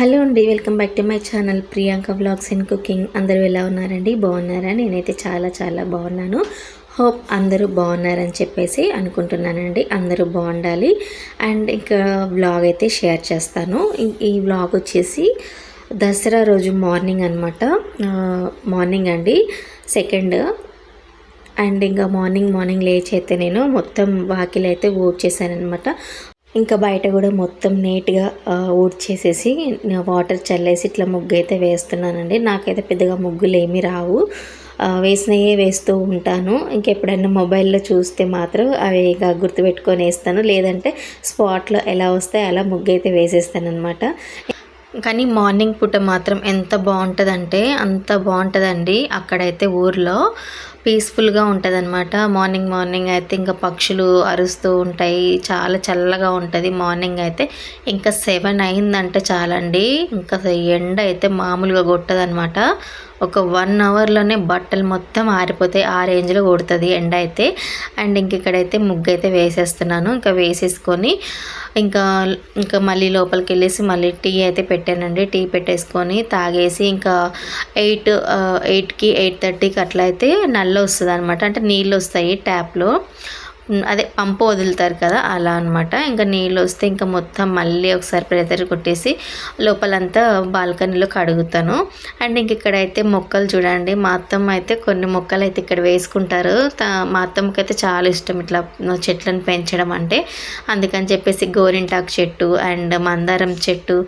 Hello అండి welcome back to my channel Priyanka blogs and cooking. అందరూ ఎలా ఉన్నారండి? బాగున్నారా? నేనైతే చాలా చాలా బాగున్నాను. హోప్ అందరూ బాగున్నారని చెప్పేసి అనుకుంటున్నానండి. అందరూ బాగుండాలి. అండ్ ఇంకా బ్లాగ్ అయితే షేర్ చేస్తాను. ఈ- వ్లాగ్ బ్లాగ్ వచ్చేసి దసరా రోజు మార్నింగ్ అనమాట మార్నింగ్ అండి సెకండ్. అండ్ ఇంకా మార్నింగ్ మార్నింగ్ లేచి అయితే నేను మొత్తం వాకిలి అయితే చేశాను అనమాట ఇంకా బయట కూడా మొత్తం నీట్గా ఊడ్చేసేసి వాటర్ చల్లేసి ఇట్లా ముగ్గు అయితే వేస్తున్నానండి. నాకైతే పెద్దగా ముగ్గులు ఏమీ రావు వేసినయే వేస్తూ ఉంటాను. ఇంకెప్పుడైనా మొబైల్లో చూస్తే మాత్రం అవి ఇక గుర్తుపెట్టుకొని వేస్తాను. లేదంటే స్పాట్లో ఎలా వస్తే అలా ముగ్గు అయితే వేసేస్తాను అనమాట కానీ మార్నింగ్ పూట మాత్రం ఎంత బాగుంటుందంటే అంత బాగుంటుందండి అక్కడైతే ఊర్లో. పీస్ఫుల్గా ఉంటుంది అనమాట మార్నింగ్ మార్నింగ్ అయితే ఇంకా పక్షులు అరుస్తూ ఉంటాయి. చాలా చల్లగా ఉంటుంది మార్నింగ్ అయితే. ఇంకా సెవెన్ అయిందంటే చాలండి. ఇంకా ఎండ అయితే మామూలుగా కొట్టదనమాట ఒక వన్ అవర్లోనే బట్టలు మొత్తం ఆరిపోతాయి ఆ రేంజ్లో కొడుతుంది ఎండ అయితే. అండ్ ఇంక ఇక్కడైతే ముగ్గు అయితే వేసేస్తున్నాను. ఇంకా వేసేసుకొని ఇంకా ఇంకా మళ్ళీ లోపలికి వెళ్ళేసి మళ్ళీ టీ అయితే పెట్టానండి. టీ పెట్టేసుకొని తాగేసి ఇంకా ఎయిట్ ఎయిట్కి ఎయిట్ థర్టీకి అట్లా అయితే నల్ల వస్తుంది అనమాట అంటే నీళ్ళు వస్తాయి ట్యాప్లో. అదే పంపు వదులుతారు కదా అలా అనమాట ఇంకా నీళ్ళు వస్తే ఇంకా మొత్తం మళ్ళీ ఒకసారి ప్రెజర్ కొట్టేసి లోపలంతా బాల్కనీలో కడుగుతాను. అండ్ ఇంక ఇక్కడైతే మొక్కలు చూడండి. మా అత్తమ్మ అయితే కొన్ని మొక్కలు అయితే ఇక్కడ వేసుకుంటారు. మా అత్తమ్మకి అయితే చాలా ఇష్టం ఇట్లా చెట్లను పెంచడం అంటే. అందుకని చెప్పేసి గోరింటాకు చెట్టు అండ్ మందారం చెట్టు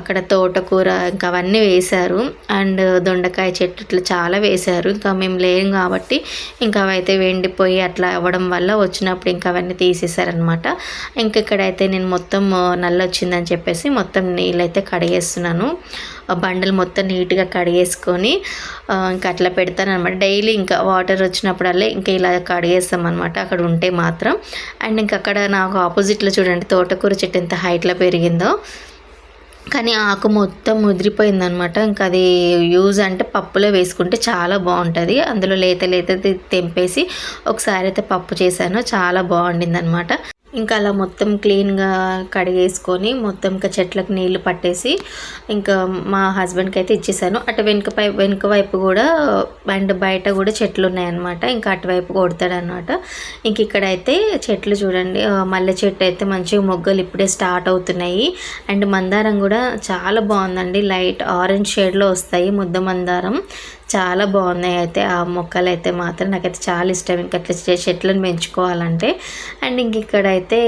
అక్కడ తోటకూర ఇంకా అవన్నీ వేశారు. అండ్ దొండకాయ చెట్టు ఇట్లా చాలా వేశారు. ఇంకా మేము లేం కాబట్టి ఇంకా అవైతే వెండిపోయి అట్లా అవ్వడం వల్ల వచ్చినప్పుడు ఇంకా అవన్నీ తీసేశారనమాట ఇంకా ఇక్కడైతే నేను మొత్తం నల్ల వచ్చిందని చెప్పేసి మొత్తం నీళ్ళైతే కడిగేస్తున్నాను. బండలు మొత్తం నీట్గా కడిగేసుకొని ఇంకా అట్లా పెడతాను అనమాట డైలీ ఇంకా వాటర్ వచ్చినప్పుడల్లా ఇంకా ఇలా కడిగేస్తాం అనమాట అక్కడ ఉంటే మాత్రం. అండ్ ఇంకా అక్కడ నాకు ఆపోజిట్లో చూడండి తోటకూర చెట్టు ఎంత హైట్లో పెరిగిందో. కానీ ఆకు మొత్తం ముదిరిపోయిందనమాట. ఇంకా అది యూజ్ అంటే పప్పులో వేసుకుంటే చాలా బాగుంటుంది. అందులో లేత లేత తెంపేసి ఒకసారి అయితే పప్పు చేశాను. చాలా బాగుండింది అనమాట ఇంకా అలా మొత్తం క్లీన్గా కడిగేసుకొని మొత్తం ఇంకా చెట్లకు నీళ్ళు పట్టేసి ఇంకా మా హస్బెండ్కి అయితే ఇచ్చేసాను. అటు వెనుక పై వెనుక వైపు కూడా అండ్ బయట కూడా చెట్లు ఉన్నాయన్నమాట ఇంకా అటువైపు కొడతాడనమాట ఇంక ఇక్కడైతే చెట్లు చూడండి. మల్లె చెట్టు అయితే మంచిగా మొగ్గలు ఇప్పుడే స్టార్ట్ అవుతున్నాయి. అండ్ మందారం కూడా చాలా బాగుందండి. లైట్ ఆరెంజ్ షేడ్లో వస్తాయి ముద్ద మందారం. చాలా బాగున్నాయి. అయితే ఆ మొక్కలు అయితే మాత్రం నాకైతే చాలా ఇష్టం. ఇంకా అట్లా చెట్లను పెంచుకోవాలంటే. అండ్ ఇంక ఇక్కడైతే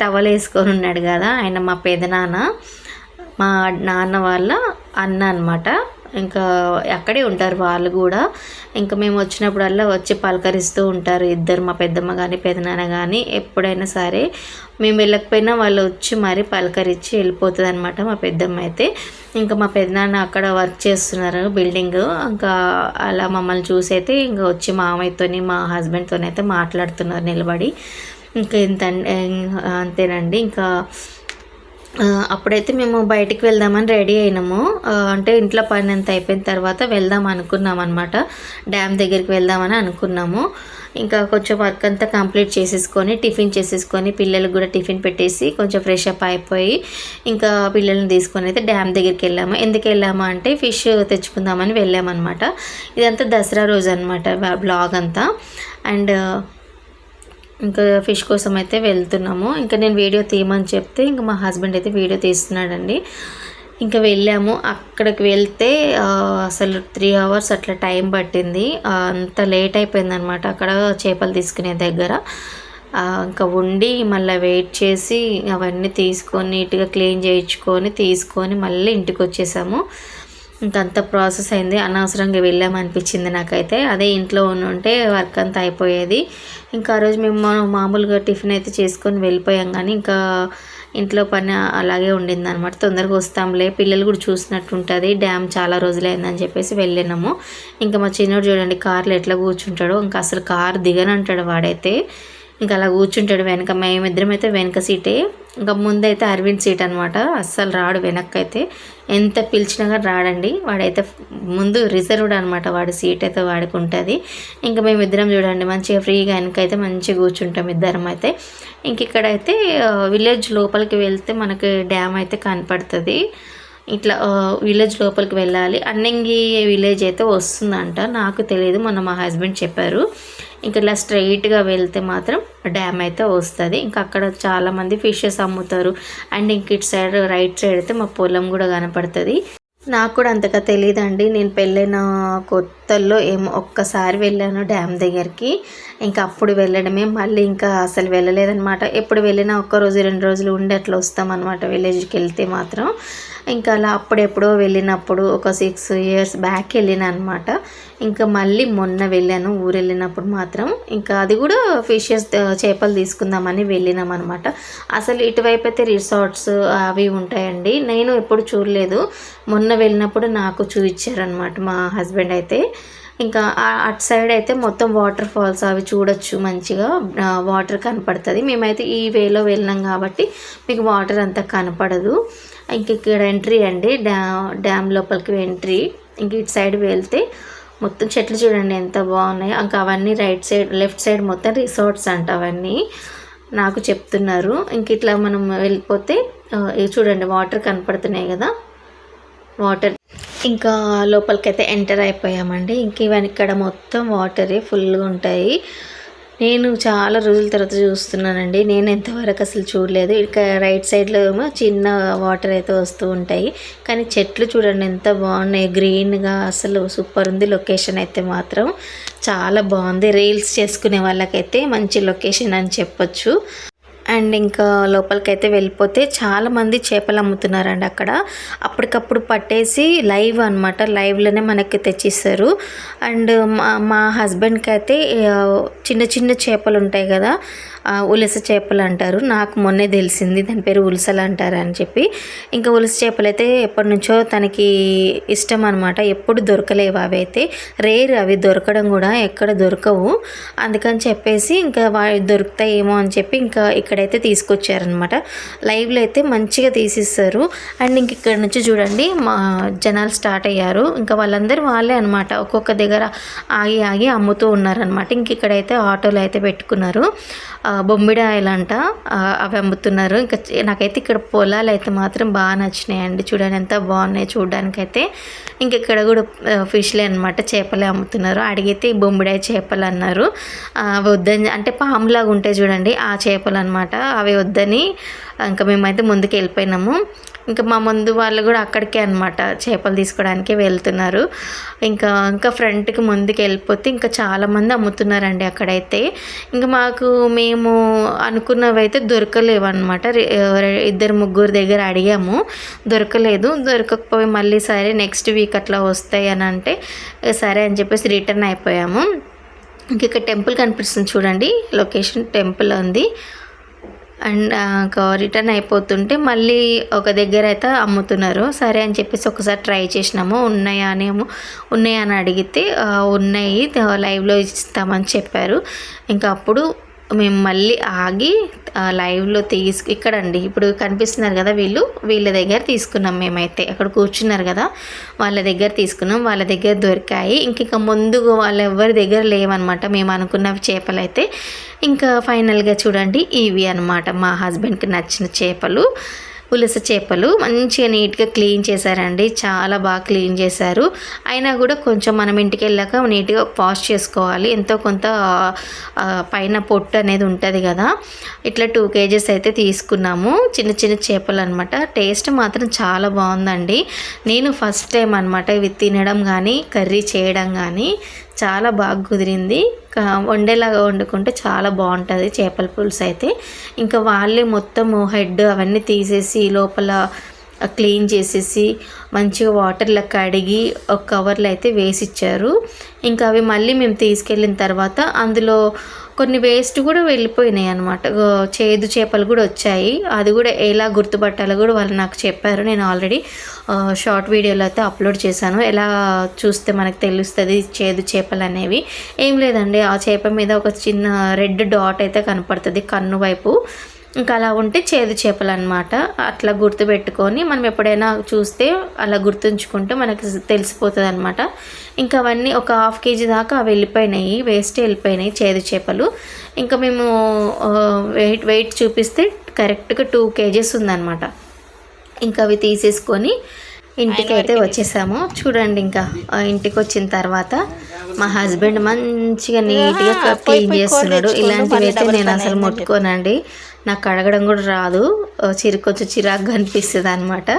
టవల్ వేసుకొని ఉన్నాడు కదా ఆయన మా పెదనాన్న. మా నాన్న వాళ్ళ అన్న అనమాట ఇంకా అక్కడే ఉంటారు వాళ్ళు కూడా. ఇంకా మేము వచ్చినప్పుడల్లా వచ్చి పలకరిస్తూ ఉంటారు. ఇద్దరు మా పెద్దమ్మ కానీ పెదనాన్న కానీ ఎప్పుడైనా సరే మేము వెళ్ళకపోయినా వాళ్ళు వచ్చి మరీ పలకరించి వెళ్ళిపోతుంది అనమాట మా పెద్దమ్మ అయితే. ఇంకా మా పెదనాన్న అక్కడ వర్క్ చేస్తున్నారు బిల్డింగ్. ఇంకా అలా మమ్మల్ని చూసి అయితే ఇంకా వచ్చి మామయ్యతోని మా హస్బెండ్తోని అయితే మాట్లాడుతున్నారు నిలబడి. ఇంకా ఇంత అంతేనండి. ఇంకా అప్పుడైతే మేము బయటికి వెళ్దామని రెడీ అయినాము. అంటే ఇంట్లో పని అంతా అయిపోయిన తర్వాత వెళ్దాం అనుకున్నాం అనమాట డ్యామ్ దగ్గరికి వెళ్దామని అనుకున్నాము. ఇంకా కొంచెం వర్క్ అంతా కంప్లీట్ చేసేసుకొని టిఫిన్ చేసేసుకొని పిల్లలకు కూడా టిఫిన్ పెట్టేసి కొంచెం ఫ్రెష్ అప్ అయిపోయి ఇంకా పిల్లల్ని తీసుకొని అయితే డ్యామ్ దగ్గరికి వెళ్ళాము. ఎందుకు వెళ్ళాము అంటే ఫిష్ తెచ్చుకుందామని వెళ్ళామన్నమాట. ఇదంతా దసరా రోజు అనమాట బ్లాగ్ అంతా. అండ్ ఇంకా ఫిష్ కోసం అయితే వెళ్తున్నాము. ఇంకా నేను వీడియో తీయమని చెప్తే ఇంకా మా హస్బెండ్ అయితే వీడియో తీస్తున్నాడండి. ఇంకా వెళ్ళాము. అక్కడికి వెళ్తే అసలు త్రీ అవర్స్ అట్లా టైం పట్టింది. అంత లేట్ అయిపోయింది అనమాట అక్కడ చేపలు తీసుకునే దగ్గర. ఇంకా ఉండి మళ్ళీ వెయిట్ చేసి అవన్నీ తీసుకొని నీట్గా క్లీన్ చేయించుకొని తీసుకొని మళ్ళీ ఇంటికి వచ్చేసాము. ఇంకంత ప్రాసెస్ అయింది. అనవసరంగా వెళ్ళామనిపించింది నాకైతే. అదే ఇంట్లో ఉంటే వర్క్ అంతా అయిపోయేది. ఇంకా ఆ రోజు మేము మామూలుగా టిఫిన్ అయితే చేసుకొని వెళ్ళిపోయాం కానీ ఇంకా ఇంట్లో పని అలాగే ఉండింది అనమాట తొందరగా వస్తాంలే. పిల్లలు కూడా చూసినట్టు ఉంటుంది డ్యామ్ చాలా రోజులైందని చెప్పేసి వెళ్ళినాము. ఇంకా మా చిన్నోడు చూడండి కార్లో ఎట్లా కూర్చుంటాడో. ఇంకా అసలు కార్ దిగనంటాడు వాడైతే. ఇంకా అలా కూర్చుంటాడు వెనక. మేమిద్దరం అయితే వెనక సీటే. ఇంకా ముందైతే అరవింద్ సీట్ అనమాట అస్సలు రాడు వెనక్కి అయితే ఎంత పిలిచినా కానీ రాడండి. వాడైతే ముందు రిజర్వ్డ్ అనమాట వాడి సీట్ అయితే వాడికి ఉంటుంది ఇంకా మేమిద్దరం చూడండి. మంచిగా ఫ్రీగా వెనకైతే మంచిగా కూర్చుంటాం ఇద్దరం అయితే ఇంక ఇక్కడైతే విలేజ్ లోపలికి వెళ్తే మనకి డ్యామ్ అయితే కనపడుతుంది. ఇట్లా విలేజ్ లోపలికి వెళ్ళాలి. అన్నంగి విలేజ్ అయితే వస్తుందంట. నాకు తెలియదు మొన్న మా హస్బెండ్ చెప్పారు. ఇంకా ఇలా స్ట్రైట్గా వెళ్తే మాత్రం డ్యామ్ అయితే వస్తుంది. ఇంకా అక్కడ చాలామంది ఫిషెస్ అమ్ముతారు. అండ్ ఇంక ఇటు సైడ్ రైట్ సైడ్ అయితే మా పొలం కూడా కనపడుతుంది. నాకు కూడా అంతగా తెలియదండి నేను పెళ్ళైన కొత్తల్లో ఏమో ఒక్కసారి వెళ్ళాను డ్యామ్ దగ్గరికి. ఇంకా అప్పుడు వెళ్ళడమే. మళ్ళీ ఇంకా అసలు వెళ్ళలేదనమాట ఎప్పుడు వెళ్ళినా ఒక్క రోజు రెండు రోజులు ఉండి అట్లా వస్తామన్నమాట. విలేజ్కి వెళ్తే మాత్రం. ఇంకా అలా అప్పుడెప్పుడో వెళ్ళినప్పుడు ఒక సిక్స్ ఇయర్స్ బ్యాక్ వెళ్ళిన అనమాట ఇంకా మళ్ళీ మొన్న వెళ్ళాను ఊరు వెళ్ళినప్పుడు మాత్రం. ఇంకా అది కూడా ఫిషెస్ చేపలు తీసుకుందామని వెళ్ళినాం అనమాట అసలు ఇటువైపు అయితే రిసార్ట్స్ అవి ఉంటాయండి. నేను ఎప్పుడు చూడలేదు. మొన్న వెళ్ళినప్పుడు నాకు చూపించారనమాట మా హస్బెండ్ అయితే. ఇంకా అటు సైడ్ అయితే మొత్తం వాటర్ ఫాల్స్ అవి చూడొచ్చు మంచిగా. వాటర్ కనపడుతుంది. మేమైతే ఈ వేలో వెళ్ళినాం కాబట్టి మీకు వాటర్ అంతా కనపడదు. ఇంక ఇక్కడ ఎంట్రీ అండి. డ్యా డ్యామ్ లోపలికి ఎంట్రీ ఇంక ఇటు సైడ్ వెళ్తే మొత్తం చెట్లు చూడండి ఎంత బాగున్నాయి. ఇంకా అవన్నీ రైట్ సైడ్ లెఫ్ట్ సైడ్ మొత్తం రిసార్ట్స్ అంట అవన్నీ. నాకు చెప్తున్నారు. ఇంక ఇట్లా మనం వెళ్ళిపోతే ఇవి చూడండి వాటర్ కనపడుతున్నాయి కదా. వాటర్ ఇంకా లోపలికైతే ఎంటర్ అయిపోయామండి. ఇంక ఇవన్నీ ఇక్కడ మొత్తం వాటరే ఫుల్గా ఉంటాయి. నేను చాలా రోజుల తర్వాత చూస్తున్నానండి. నేను ఎంతవరకు అసలు చూడలేదు. ఇక రైట్ సైడ్లో ఏమో చిన్న వాటర్ అయితే వస్తూ ఉంటాయి. కానీ చెట్లు చూడండి ఎంత బాగున్నాయి. గ్రీన్గా అసలు సూపర్ ఉంది లొకేషన్ అయితే మాత్రం. చాలా బాగుంది. రీల్స్ చేసుకునే వాళ్ళకైతే మంచి లొకేషన్ అని చెప్పొచ్చు. అండ్ ఇంకా లోపలికైతే వెళ్ళిపోతే చాలామంది చేపలు అమ్ముతున్నారండి అక్కడ. అప్పటికప్పుడు పట్టేసి లైవ్ అనమాట లైవ్లోనే మనకి తెచ్చిస్తారు. అండ్ మా మా హస్బెండ్కి అయితే చిన్న చిన్న చేపలు ఉంటాయి కదా ఉలస చేపలు అంటారు. నాకు మొన్నే తెలిసింది దాని పేరు ఉలసలు అంటారు అని చెప్పి. ఇంకా ఉలస చేపలు అయితే ఎప్పటి నుంచో తనకి ఇష్టం అనమాట ఎప్పుడు దొరకలేవు అవి అయితే రేర్ అవి దొరకడం కూడా ఎక్కడ దొరకవు. అందుకని చెప్పేసి ఇంకా వా దొరుకుతాయేమో అని చెప్పి ఇంకా ఇక్కడైతే తీసుకొచ్చారనమాట లైవ్లో అయితే మంచిగా తీసిస్తారు. అండ్ ఇంక ఇక్కడ నుంచి చూడండి మా జనాలు స్టార్ట్ అయ్యారు. ఇంకా వాళ్ళందరూ వాళ్ళే అనమాట ఒక్కొక్క దగ్గర ఆగి ఆగి అమ్ముతూ ఉన్నారనమాట ఇంక ఇక్కడైతే ఆటోలు అయితే పెట్టుకున్నారు. బొమ్మిడాయలంట. బొమ్మిడాయలు అంట అవి అమ్ముతున్నారు. ఇంకా నాకైతే ఇక్కడ పొలాలు అయితే మాత్రం బాగా నచ్చినాయండి. చూడండి ఎంత బాగున్నాయి చూడడానికైతే. ఇంక ఇక్కడ కూడా ఫిష్లే అనమాట చేపలే అమ్ముతున్నారు. అడిగితే ఈ బొమ్మిడాయ చేపలు అన్నారు. అవి వద్దని అంటే పాములాగా ఉంటాయి చూడండి ఆ చేపలు అనమాట అవి వద్దని ఇంకా మేమైతే ముందుకు వెళ్ళిపోయినాము ఇంకా మా ముందు వాళ్ళు కూడా అక్కడికే అనమాట చేపలు తీసుకోవడానికి వెళ్తున్నారు. ఇంకా ఇంకా ఫ్రంట్కి ముందుకు వెళ్ళిపోతే ఇంకా చాలామంది అమ్ముతున్నారండి అక్కడైతే. ఇంకా మాకు మేము అనుకున్నవి అయితే దొరకలేవు అనమాట ఇద్దరు ముగ్గురు దగ్గర అడిగాము. దొరకలేదు. దొరకకపోయి మళ్ళీ సరే నెక్స్ట్ వీక్ అట్లా వస్తాయి అని అంటే సరే అని చెప్పేసి రిటర్న్ అయిపోయాము. ఇంక టెంపుల్ కనిపిస్తుంది చూడండి. లొకేషన్ టెంపుల్ ఉంది. అండ్ ఇంకా రిటర్న్ అయిపోతుంటే మళ్ళీ ఒక దగ్గర అయితే అమ్ముతున్నారు. సరే అని చెప్పేసి ఒకసారి ట్రై చేసినాము. ఉన్నాయా అనేమో ఉన్నాయా అని అడిగితే ఉన్నాయి. లైవ్లో ఇస్తామని చెప్పారు. ఇంకా అప్పుడు మేము మళ్ళీ ఆగి లైవ్లో తీసుకు ఇక్కడండి. ఇప్పుడు కనిపిస్తున్నారు కదా వీళ్ళు వీళ్ళ దగ్గర తీసుకున్నాం మేమైతే. అక్కడ కూర్చున్నారు కదా వాళ్ళ దగ్గర తీసుకున్నాం. వాళ్ళ దగ్గర దొరికాయి. ఇంక ఇక ముందు వాళ్ళ ఎవరి దగ్గర లేవన్నమాట. మేము అనుకున్నవి చేపలు అయితే ఇంకా ఫైనల్గా చూడండి ఇవి అనమాట మా హస్బెండ్కి నచ్చిన చేపలు పులస చేపలు. మంచిగా నీట్గా క్లీన్ చేశారండి. చాలా బాగా క్లీన్ చేశారు. అయినా కూడా కొంచెం మనం ఇంటికి వెళ్ళాక నీట్గా వాష్ చేసుకోవాలి. ఎంతో కొంత పైన పొట్టు అనేది ఉంటుంది కదా. ఇట్లా టూ కేజెస్ అయితే తీసుకున్నాము. చిన్న చిన్న చేపలు అనమాట టేస్ట్ మాత్రం చాలా బాగుందండి. నేను ఫస్ట్ టైం అనమాట ఇవి తినడం కానీ కర్రీ చేయడం కానీ చాలా బాగా కుదిరింది. వండేలాగా వండుకుంటే చాలా బాగుంటుంది చేపల పులుసు అయితే. ఇంకా వాళ్ళే మొత్తము హెడ్ అవన్నీ తీసేసి లోపల క్లీన్ చేసేసి మంచిగా వాటర్లో కడిగి ఒక కవర్లో అయితే వేసి ఇచ్చారు. ఇంకా అవి మళ్ళీ మేము తీసుకెళ్ళిన తర్వాత అందులో కొన్ని వేస్ట్ కూడా వెళ్ళిపోయినాయి అనమాట చేదు చేపలు కూడా వచ్చాయి. అది కూడా ఎలా గుర్తుపట్టాలో కూడా వాళ్ళు నాకు చెప్పారు. నేను ఆల్రెడీ షార్ట్ వీడియోలో అయితే అప్లోడ్ చేశాను. ఎలా చూస్తే మనకు తెలుస్తుంది చేదు చేపలు అనేవి. ఏం లేదండి ఆ చేప మీద ఒక చిన్న రెడ్ డాట్ అయితే కనపడుతుంది కన్ను వైపు. ఇంకా అలా ఉంటే చేదు చేపలు అనమాట అట్లా గుర్తుపెట్టుకొని మనం ఎప్పుడైనా చూస్తే అలా గుర్తుంచుకుంటే మనకి తెలిసిపోతుంది అనమాట ఇంకా అవన్నీ ఒక హాఫ్ కేజీ దాకా అవి వెళ్ళిపోయినాయి వేస్ట్ వెళ్ళిపోయినాయి చేదు చేపలు. ఇంకా మేము వెయిట్ వెయిట్ చూపిస్తే కరెక్ట్గా టూ కేజెస్ ఉందన్నమాట. ఇంకా అవి తీసేసుకొని ఇంటికి అయితే వచ్చేసాము. చూడండి ఇంకా ఇంటికి వచ్చిన తర్వాత మా హస్బెండ్ మంచిగా నీట్గా క్లీన్ చేస్తున్నాడు. ఇలాంటివి అయితే నేను అసలు ముట్టుకోనండి. నాకు కడగడం కూడా రాదు. చిరు కొంచెం చిరాకుగా అనిపిస్తుంది అనమాట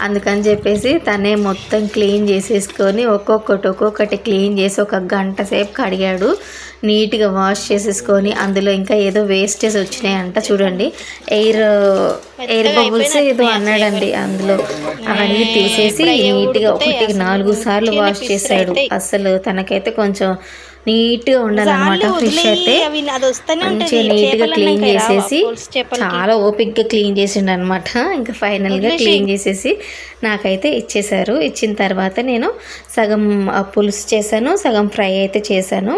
అందుకని చెప్పేసి తనే మొత్తం క్లీన్ చేసేసుకొని ఒక్కొక్కటి ఒక్కొక్కటి క్లీన్ చేసి ఒక గంట సేపు కడిగాడు. నీట్గా వాష్ చేసేసుకొని అందులో ఇంకా ఏదో వేస్టేజ్ వచ్చినాయంట చూడండి. ఎయిర్ ఎయిర్ బబుల్స్ ఏదో అన్నాడండి అందులో. అవన్నీ తీసేసి నీట్గా ఒకటికి నాలుగు సార్లు వాష్ చేశాడు. అసలు తనకైతే కొంచెం నీట్గా ఉండాలన్నమాట. ఫిష్ అయితే మంచిగా నీట్గా క్లీన్? చేసేసి. చాలా ఓపిక్గా క్లీన్ చేసిండు అనమాట ఇంకా ఫైనల్గా క్లీన్ చేసేసి నాకైతే ఇచ్చేశారు. ఇచ్చిన తర్వాత నేను సగం పులుసు చేశాను సగం ఫ్రై అయితే చేశాను.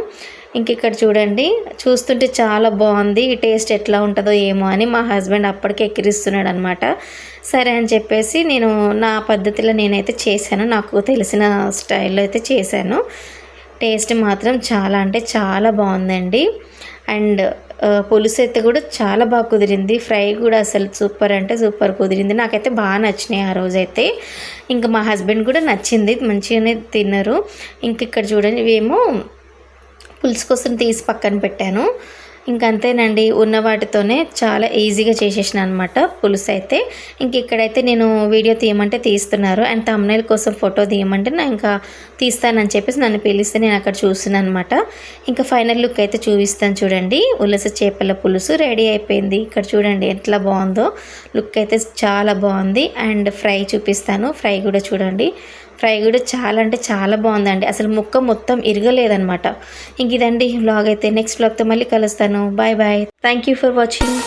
ఇంక ఇక్కడ చూడండి చూస్తుంటే చాలా బాగుంది. ఈ టేస్ట్ ఎట్లా ఉంటుందో ఏమో అని మా హస్బెండ్ అప్పటికే ఎక్కిరిస్తున్నాడు అనమాట సరే అని చెప్పేసి నేను నా పద్ధతిలో నేనైతే చేశాను. నాకు తెలిసిన స్టైల్లో అయితే చేశాను. టేస్ట్ మాత్రం చాలా అంటే చాలా బాగుందండి. అండ్ పులుసు అయితే కూడా చాలా బాగా కుదిరింది. ఫ్రై కూడా అసలు సూపర్ అంటే సూపర్ కుదిరింది. నాకైతే బాగా నచ్చినాయి ఆ రోజైతే. ఇంకా మా హస్బెండ్ కూడా నచ్చింది మంచిగానే తిన్నారు. ఇంక ఇక్కడ చూడండి ఇవేమో పులుసు కోసం తీసి పక్కన పెట్టాను. ఇంకంతేనండి ఉన్న వాటితోనే చాలా ఈజీగా చేసేసిన అనమాట పులుసు అయితే ఇంక ఇక్కడైతే నేను వీడియో తీయమంటే తీస్తున్నారు. అండ్ తమ్నైల్ కోసం ఫోటో తీయమంటే నేను ఇంకా తీస్తానని చెప్పేసి నన్ను పిలిస్తే నేను అక్కడ చూస్తున్నాను అనమాట ఇంకా ఫైనల్ లుక్ అయితే చూపిస్తాను చూడండి. ఉలస చేపల పులుసు రెడీ అయిపోయింది. ఇక్కడ చూడండి ఎట్లా బాగుందో. లుక్ అయితే చాలా బాగుంది. అండ్ ఫ్రై చూపిస్తాను. ఫ్రై కూడా చూడండి. ఫ్రై కూడా చాలా అంటే చాలా బాగుందండి. అసలు ముక్క మొత్తం ఇరగలేదనమాట ఇంక ఇదండి. వ్లాగ్ అయితే నెక్స్ట్ వ్లాగ్తో మళ్ళీ కలుస్తాను. Bye bye thank you for watching